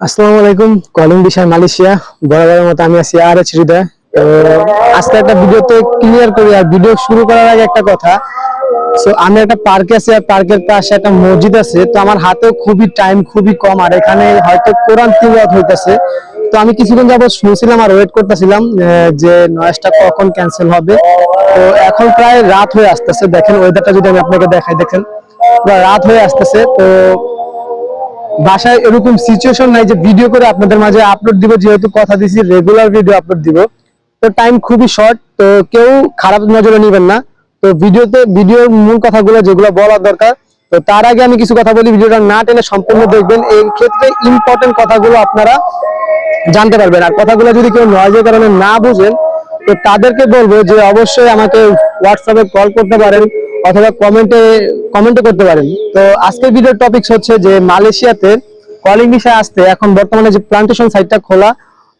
আসসালামু আলাইকুম, কলিং বিষয় মালয়েশিয়া। বরাবরের মতো আমি আছি আর এচ হৃদয়। তো আজকে একটা ভিডিওতে ক্লিয়ার করি আর ভিডিও শুরু করার আগে একটা কথা। সো আমি একটা পার্কে আছি আর পার্কের পাশে একটা মসজিদ আছে। তো আমার হাতেও খুবই টাইম খুবই কম আর এখানে হয়তো কোরআন তিলাওয়াত হইতেছে। তো আমি কিছুদিন যাবত শুনছিলাম আর ওয়েট করতেছিলাম যে নয়েজটা কখন ক্যান্সেল হবে। তো এখন প্রায় রাত হয়ে আসতেছে। দেখেন ওয়েদারটা যদি আমি আপনাকে দেখাই, দেখেন। রাত হয়ে আসতেছে। তো বাসায় এরকম সিচুয়েশন নাই যে ভিডিও করে আপনাদের মাঝে আপলোড দিব, যেহেতু কথা দিছি রেগুলার ভিডিও আপলোড দিব। তো টাইম খুবই শর্ট তো কেউ খারাপ নজরে নেবেন না। তো ভিডিওতে ভিডিওর মূল কথাগুলো যেগুলো বলার দরকার, তো তার আগে আমি কিছু কথা বলি ভিডিওটা না টেনে সম্পূর্ণ দেখবেন। এই ক্ষেত্রে ইম্পর্টেন্ট কথাগুলো আপনারা জানতে পারবেন। আর কথাগুলো যদি কেউ নয়েজের কারণে না বুঝেন, তো তাদেরকে বলব যে অবশ্যই আমাকে হোয়াটসঅ্যাপে কল করতে পারেন। অথবা কমেন্টে কমেন্টে করতে পারেন। তো আজকের ভিডিওর টপিকস হচ্ছে যে মালয়েশিয়াতে কলিং বিষয়ে আসতে, এখন বর্তমানে যে প্লান্টেশন সাইটটা খোলা,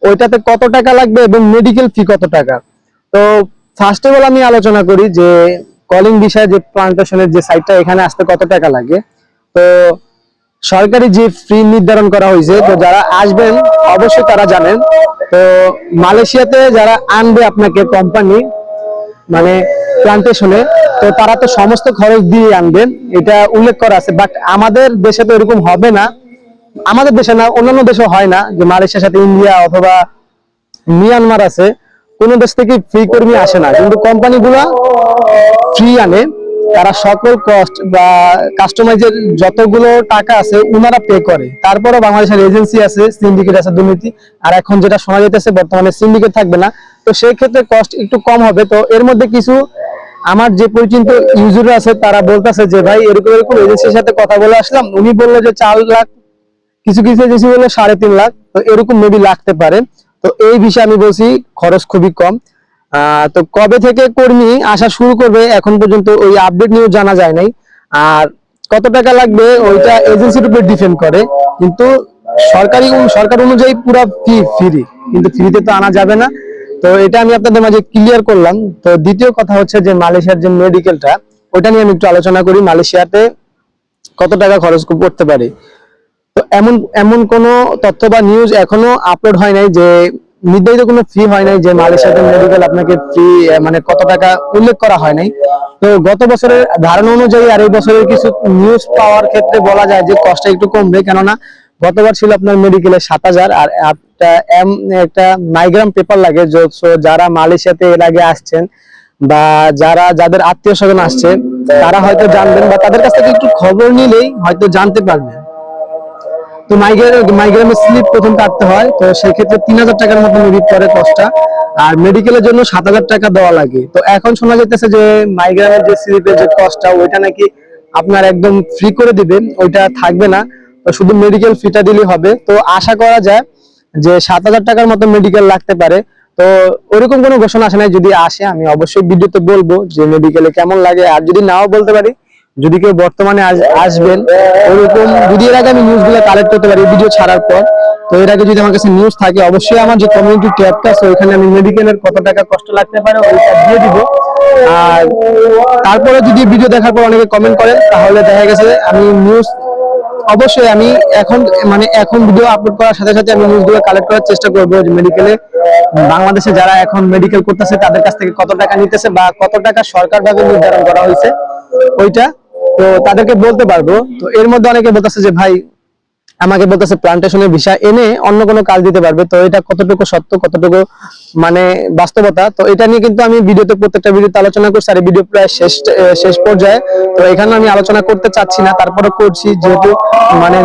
ওইটাতে কত টাকা লাগবে এবং মেডিকেল ফি কত টাকা? তো ফার্স্ট অফ অল আমি আলোচনা করি যে কলিং বিষয়ে যে প্লান্টেশনের যে সাইটটা এখানে আসতে কত টাকা লাগে। তো সরকারি যে ফি নির্ধারণ করা হয়েছে, তো যারা আসবেন, অবশ্যই তারা জানেন। তো মালয়েশিয়াতে যারা আনবে আপনাকে কোম্পানি মানে প্লান্টেশনে তো তারা তো সমস্ত খরচ দিয়ে আনবেন, এটা উল্লেখ করা আছে। বাট আমাদের দেশে তো এরকম হবে না। আমাদের দেশে না, অন্যান্য দেশে হয় না যে মালয়েশিয়ার সাথে ইন্ডিয়া অথবা মিয়ানমার আছে। কোন দেশ থেকে ফ্রি কর্মী আসে না। কিন্তু কোম্পানিগুলো ফ্রি আনে। তারা সকল কস্ট বা কাস্টমাইজের যতগুলো টাকা আছে ওনারা পে করে। তারপরে বাংলাদেশের এজেন্সি আছে সিন্ডিকেট আছে, দুর্নীতি। আর এখন যেটা শোনা যেতেছে বর্তমানে সিন্ডিকেট থাকবে না। তো সেই ক্ষেত্রে কস্ট একটু কম হবে। তো এর মধ্যে কিছু আমার যে পরিচিত ইউজার আছে, তারা বলতেছে যে, ভাই, এরকম এরকম এজেন্সির সাথে কথা বলে আসলাম। উনি বলল যে, চার লাখ, কিছু কিছু এজেন্সি বলল সাড়ে তিন লাখ। তো এরকম মেবি লাগতে পারে। তো এই বিষয়ে আমি বলছি, খরচ খুবই কম। তো কবে থেকে কর্মী আসা শুরু করবে এখন পর্যন্ত ওই আপডেট নিউজ জানা যায় নাই। আর কত টাকা লাগবে ওইটা এজেন্সির উপর ডিপেন্ড করে। কিন্তু সরকারি সরকার অনুযায়ী পুরো ফি ফ্রি কিন্তু ফ্রিতে তো আনা যাবে না। তো এটা আমি আপনাদের মাঝে ক্লিয়ার করলাম। তো দ্বিতীয় কথা হচ্ছে যে মালয়েশিয়ার যে মেডিকেলটা ওটা নিয়ে আমি একটু আলোচনা করি। মালয়েশিয়াতে কত টাকা খরচ করতে পারে? তো এমন এমন কোনো তথ্য বা নিউজ এখনও আপলোড হয় নাই যে নির্ধারিত কোনো ফি হয় নাই যে মালয়েশিয়াতে মেডিকেল আপনাকে ফ্রি মানে কত টাকা উল্লেখ করা হয় নাই। তো গত বছরের ধারণা অনুযায়ী আর এই বছরের কিছু নিউজ পাওয়ার ক্ষেত্রে বলা যায় যে কষ্টটা একটু কমবে, কেননা গতবার ছিল আপনার মেডিকেলে সাত হাজার আর একটা এম একটা মাইগ্রাম পেপার লাগে যারা মালয়েশিয়াতে এর আগে আসছেন বা যারা, যাদের আত্মীয় স্বজন আসছে, তারা হয়তো জানবেন বা তাদের কাছ থেকে একটু খবর নিলেই হয়তো জানতে পারবেন। তো মাইগ্রেন স্লিপ প্রথম কাটতে হয়, তো সেই ক্ষেত্রে তিন হাজার টাকার মতো পরে কষ্টটা আর মেডিকেলের জন্য সাত হাজার টাকা দেওয়া লাগে। তো এখন শোনা যাইতেছে যে মাইগ্রেনের যে স্লিপের যে কষ্টটা ওইটা নাকি আপনার একদম ফ্রি করে দিবেন, ওইটা থাকবে না। শুধু মেডিকেল ফিটা দিলেই হবে। তো আশা করা যায় যে সাত হাজার টাকার মতো মেডিকেল লাগতে পারে। তো ওরকম কোনো ঘোষণা আসে নাই, যদি আসে, আমি অবশ্যই ভিডিওতে বলব যে মেডিকেলে কেমন লাগে। আর যদি নাও বলতে পারি যদি কেউ বর্তমানে আস- আসবেন, ওরকম যদি এর আগে আমি নিউজগুলো কালেক্ট করতে পারি ভিডিও ছাড়ার পর, তো এর আগে যদি আমার কাছে নিউজ থাকে, অবশ্যই আমার যে কমিউনিটি ট্যাবটা আছে, ওইখানে আমি মেডিকেলের কত টাকা কষ্ট লাগতে পারে ওইটা দিয়ে দিব। আর তারপরে যদি ভিডিও দেখার পর অনেকে কমেন্ট করেন, তাহলে দেখা গেছে আমি নিউজ অবশ্যই আমি এখন মানে এখন ভিডিও আপলোড করার সাথে সাথে আমি নিউজগুলো কালেক্ট করার চেষ্টা করব যে মেডিকেলে বাংলাদেশে যারা এখন মেডিকেল করতেছে, তাদের কাছ থেকে কত টাকা নিতেছে বা কত টাকা সরকার ভাবে নির্ধারণ করা হয়েছে, ওইটা তো তাদেরকে বলতে পারব। তো এর মধ্যে অনেকে বলতেছে যে, ভাই, আমাকে বলতেছে প্লান্টেশনের ভিসা এনে অন্য কোনো কাজ দিতে পারবে। তো এটা কতটুকু সত্য, কতটুকু মানে বাস্তবতা? তো এটা নিয়ে কিন্তু আমি ভিডিওতে প্রত্যেকটা ভিডিওতে আলোচনা করছি আর ভিডিও প্রায় শেষ শেষ পর্যায়ে। তো এখানে আমি আলোচনা করতে চাচ্ছি না তারপরে করছি যেহেতু মানে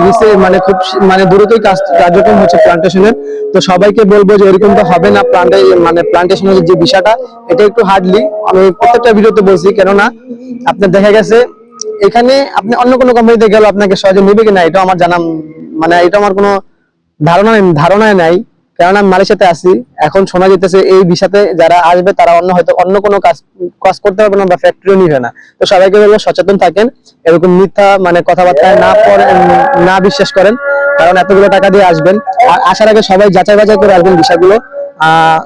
মানে খুব মানে দ্রুতই কাজ, কার্যক্রম হচ্ছে প্লান্টেশনের তো সবাইকে বলব যে, এরকম তো হবে না প্লান্টে মানে প্লান্টেশনের যে বিষয়টা, এটা একটু হার্ডলি আমি প্রত্যেকটা ভিডিওতে বলছি। কেননা, আপনার দেখা গেছে এখানে আপনি অন্য কোনো কোম্পানিতে গেলে আপনাকে সহজে নেবে কিনা এটা আমার জানা মানে এটা আমার কোনো ধারণা ধারণায় নাই। কারণ আমি মালয়েশিয়াতে আছি, এখন শোনা যেতেছে এই বিষাতে যারা আসবে, তারা অন্য হয়তো অন্য কোনো কাজ কাজ করতে পারবে না বা ফ্যাক্টরিও নিবে না। তো সবাইকে বলব, সচেতন থাকেন, এরকম মিথ্যা মানে কথাবার্তা না না বিশ্বাস করেন, কারণ এতগুলো টাকা দিয়ে আসবেন। আর আসার আগে সবাই যাচাই বাছাই করে আসবেন বিষয়গুলো আহ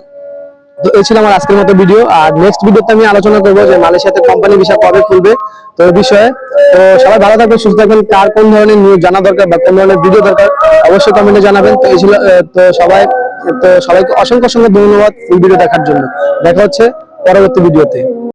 তো এই ছিল আমার আজকের মতো ভিডিও আর নেক্সট ভিডিওতে আমি আলোচনা করব যে মালয়েশিয়াতে কোম্পানি বিষয় কবে খুলবে। তো এই বিষয়ে, তো সবাই ভালো থাকবেন, সুস্থ থাকবেন। কার কোন ধরনের নিউজ জানা দরকার বা কোন ধরনের ভিডিও দরকার, অবশ্যই কমেন্টে জানাবেন। তো এই ছিল তো সবাই, তো সবাইকে অসংখ্য অসংখ্য ধন্যবাদ ফুল ভিডিও দেখার জন্য। দেখা হচ্ছে পরবর্তী ভিডিওতে